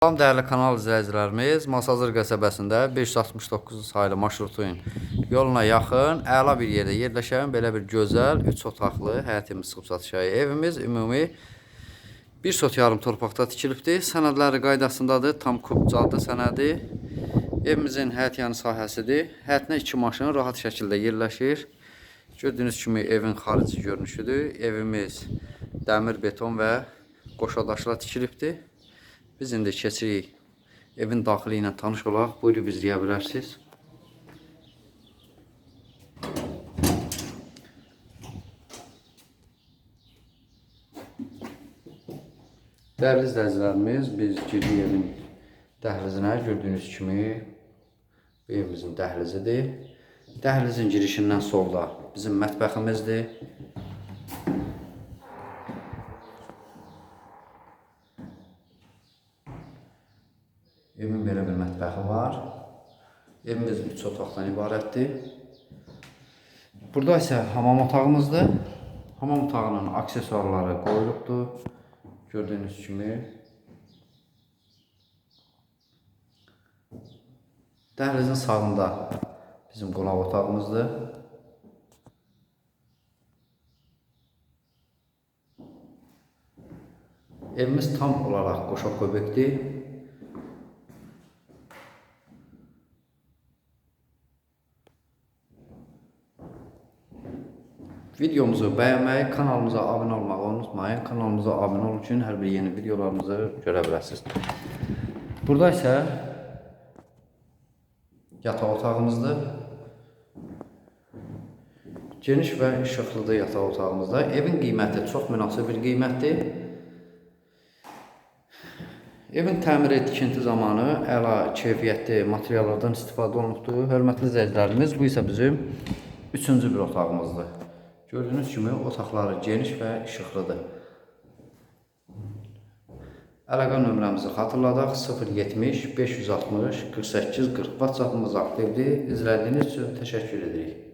Salam dəyərli kanal izləyicilərimiz, Masazır qəsəbəsində 569 saylı marşrutun yoluna yaxın, əla bir yerdə yerləşən belə bir gözəl 3 otaqlı həyətimiz çıxıb satışa evimiz ümumi 1 sot yarım torpaqda tikilibdir. Sənədləri qaydasındadır, tam kubcadlı sənədi. Evimizin həyət yanı sahəsidir. Həyətinə 2 maşın rahat şəkildə yerləşir. Gördüyünüz kimi evin xarici görünüşüdür. Evimiz dəmir, beton və qoşadaşla tikilibdir. Biz indi keçirik evin daxili ilə tanış olaq. Buyurub izləyə bilərsiniz. Dəyərli izləyicilərimiz, biz girdik evin dəhlizinə. Gördüyünüz kimi evimizin dəhlizidir. Dəhlizin girişindən solda bizim mətbəximizdir. Evin belə bir mətbəxi var. Evimiz 3 otaqdan ibarətdir. Burada isə hamam otağımızdır. Hamam otağının aksesuarları qoyulubdur. Gördüyünüz kimi. Dəhlizin sağında bizim qonaq otağımızdır. Evimiz tam olaraq qoşa köbəkdir. Videomuzu bəyənməyi, kanalımıza abunə olmağı unutmayın. Kanalımıza abunə olun üçün hər bir yeni videolarımızı görə bilərsiniz. Burada isə yataq otağımızdır. Geniş və işıqlıdır yataq otağımızda. Evin qiyməti çox münasib bir qiymətdir. Evin təmiri tikinti zamanı əla keyfiyyətli materiallardan istifadə olunubdur. Hörmətli izləyicilərimiz, bu isə bizim üçüncü bir otağımızdır. Gördüyünüz kimi otaqları geniş və işıqlıdır. Əlaqə nömrəmizi xatırladaq 070 560 48 40 WhatsApp-ımız aktivdir. İzlədiyiniz üçün təşəkkür edirik.